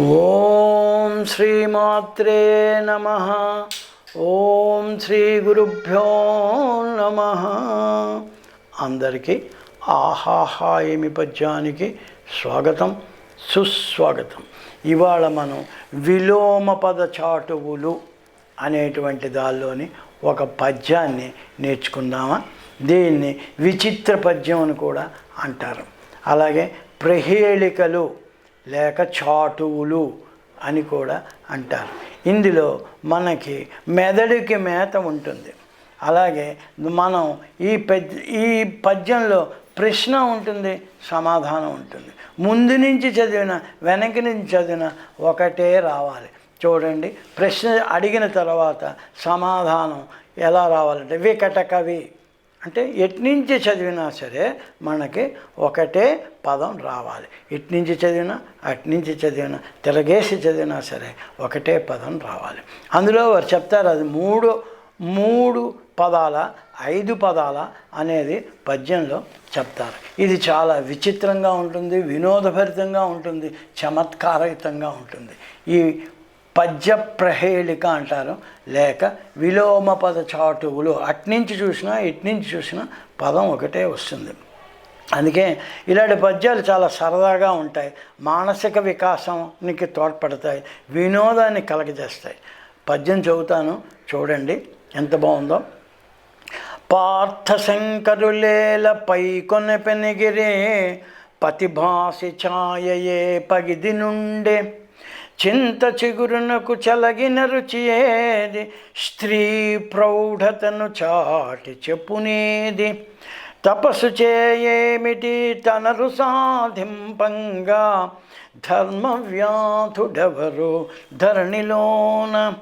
ఓం శ్రీమాత్రే నమ. ఓం శ్రీ గురుభ్యో నమ. అందరికీ ఆహాహా ఏమి పద్యానికి స్వాగతం సుస్వాగతం. ఇవాళ మనం విలోమ పద చాటువులు అనేటువంటి దానిలోని ఒక పద్యాన్ని నేర్చుకుందామా? దీన్ని విచిత్ర పద్యం అని కూడా అంటారు. అలాగే ప్రహేళికలు లేక చాటువులు అని కూడా అంటారు. ఇందులో మనకి మెదడుకి మేత ఉంటుంది. అలాగే మనం ఈ పద్య ఈ పద్యంలో ప్రశ్న ఉంటుంది సమాధానం ఉంటుంది. ముందు నుంచి చదివిన వెనక నుంచి చదివిన ఒకటే రావాలి. చూడండి ప్రశ్న అడిగిన తర్వాత సమాధానం ఎలా రావాలంటే వికట కవి అంటే ఎట్నుంచి చదివినా సరే మనకి ఒకటే పదం రావాలి. ఎట్నుంచి చదివినా అట్నుంచి చదివినా తిరగేసి చదివినా సరే ఒకటే పదం రావాలి. అందులో వారు చెప్తారు అది మూడు మూడు పదాల ఐదు పదాల అనేది పద్యంలో చెప్తారు. ఇది చాలా విచిత్రంగా ఉంటుంది వినోదభరితంగా ఉంటుంది చమత్కారయుతంగా ఉంటుంది. ఈ పద్య ప్రహేళిక అంటారు. లేక విలోమ పద చాటువులు. అట్నుంచి చూసినా ఇట్నుంచి చూసినా పదం ఒకటే వస్తుంది. అందుకే ఇలాంటి పద్యాలు చాలా సరదాగా ఉంటాయి. మానసిక వికాసానికి తోడ్పడతాయి. వినోదాన్ని కలగజేస్తాయి. పద్యం చదువుతాను. చూడండి ఎంత బాగుందో. పార్థశంకరులేల పై కొన పెనిగిరే పతిభాసి ఛాయయే పగిది నుండే. చింత చిగురునకు చలగిన రుచి ఏది? స్త్రీ ప్రౌఢతను చాటి చెప్పునేది. తపస్సు చేయేమిటి? తనరు సాధింపంగా ధర్మవ్యాధుడెవరు? ధరణిలోన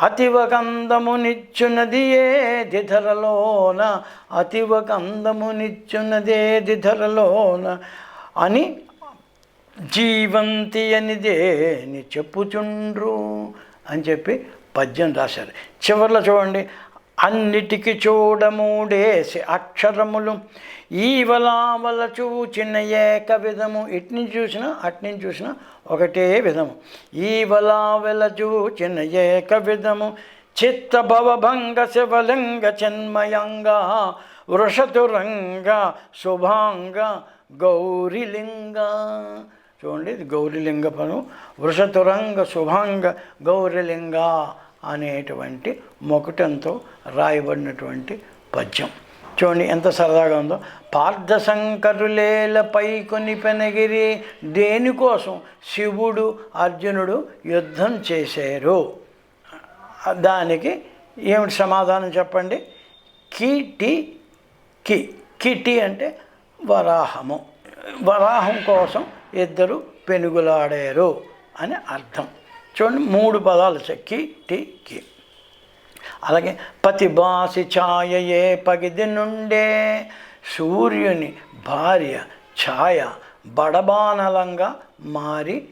అతివకందమునిచ్చునది ఏది ధరలోన? అతివకందమునిచ్చునదేది ధరలోన? అని జీవంతి అనిదేని చెప్పుచుండ్రు అని చెప్పి పద్యం రాశారు. చివరిలో చూడండి. అన్నిటికి చూడమూడేసి అక్షరములు ఈవలావల చూచిన ఏక విధము. ఇట్ని చూసినా అట్ని చూసినా ఒకటే విధము. ఈవలావల చూచిన ఏక విధము. చిత్తభవభంగ శివలింగ చిన్మయంగ వృషతురంగ శుభాంగ గౌరిలింగ. చూడండి ఇది గౌరీలింగ పను వృషతురంగ శుభాంగ గౌరీలింగ అనేటువంటి మొకటంతో రాయబడినటువంటి పద్యం. చూడండి ఎంత సరదాగా ఉందో. పార్థశంకరులేల పైకొని పెనగిరి దేనికోసం శివుడు అర్జునుడు యుద్ధం చేశారు? దానికి ఏమిటి సమాధానం చెప్పండి? కిటి కి కిటి అంటే వరాహము. వరాహం కోసం ఇద్దరు పెనుగులాడారు అని అర్థం. చూడండి మూడు పదాలు చెక్కి టీకి అలాగే పతిబాసి ఛాయయే పగిది నుండే సూర్యుని భార్య ఛాయ బడబానలంగా మారి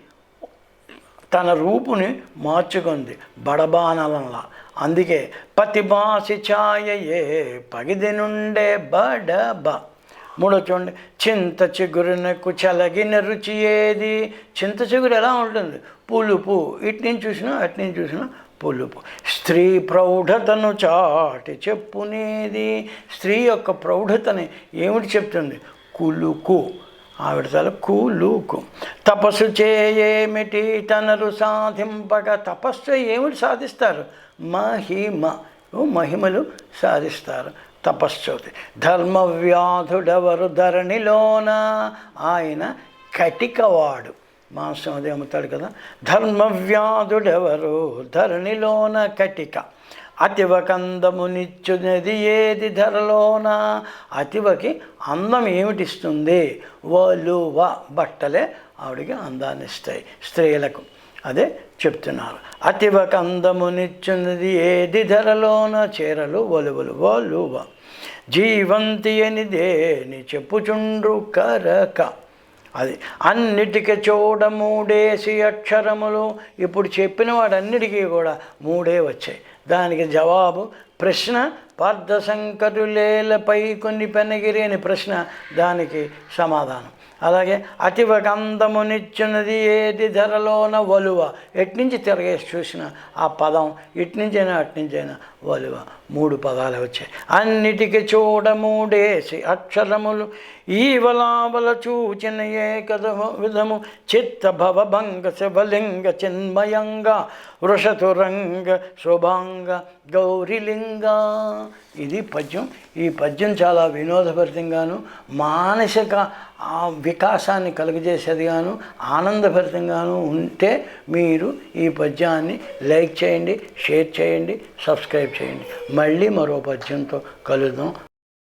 తన రూపుని మార్చుకుంది బడబానలంలా. అందుకే పతిబాసి ఛాయయే పగిది నుండే బడబ. మూడో చూడండి. చింత చిగురునకు చలగిన రుచి ఏది? చింత చిగురు ఎలా ఉంటుంది? పులుపు. ఇటు నుంచి చూసినా అటు నుంచి చూసినా పులుపు. స్త్రీ ప్రౌఢతను చాటి చెప్పునేది స్త్రీ యొక్క ప్రౌఢతని ఏమిటి చెప్తుంది? కులుకు. ఆవిడ తల కూలుకు. తపస్సు చేయేమిటి? తనలు సాధింపక తపస్సు ఏమిటి సాధిస్తారు? మహిమ. ఓ మహిమలు సాధిస్తారు. తపశ్చోతి. ధర్మవ్యాధుడెవరు ధరణిలోన ఆయన కటికవాడు. మాంసం అదే అమ్ముతాడు కదా. ధర్మవ్యాధుడెవరు ధరణిలోన కటిక. అతివ కందమునిచ్చునది ఏది ధరలోన? అతివకి అందం ఏమిటిస్తుంది? వలువ బట్టలే ఆవిడికి అందాన్నిస్తాయి స్త్రీలకు. అదే చెప్తున్నారు. అతివ కందమునిచ్చున్నది ఏది ధరలోన చీరలు వలువలు వలువ. జీవంతి అనిదేని చెప్పుచుండ్రు కరక. అది అన్నిటికి చూడ మూడేసి అక్షరములు. ఇప్పుడు చెప్పిన వాడన్నిటికీ కూడా మూడే వచ్చాయి. దానికి జవాబు ప్రశ్న పార్థశంకరులేలపై కొన్ని పెనగిరి అని ప్రశ్న దానికి సమాధానం. అలాగే అతివ గంధమునిచ్చున్నది ఏది ధరలోన వలువ. ఎట్నుంచి తిరగేసి చూసిన ఆ పదం ఇట్నుంచైనా అట్నుంచైనా వలువ. మూడు పదాలు వచ్చాయి. అన్నిటికీ చూడ మూడేసి అక్షరములు ఈవలావల చూచిన ఏకదము విధము. చిత్త భవభంగ శివలింగ చిన్మయంగా వృషతురంగ శుభాంగ గౌరిలింగ. ఇది పద్యం. ఈ పద్యం చాలా వినోదభరితంగాను మానసిక వికాసాన్ని కలుగజేసేదిగాను ఆనందభరితంగాను ఉంటే మీరు ఈ పద్యాన్ని లైక్ చేయండి షేర్ చేయండి సబ్స్క్రైబ్ చేయండి. మళ్ళీ మరో పద్యంతో కలుద్దాం.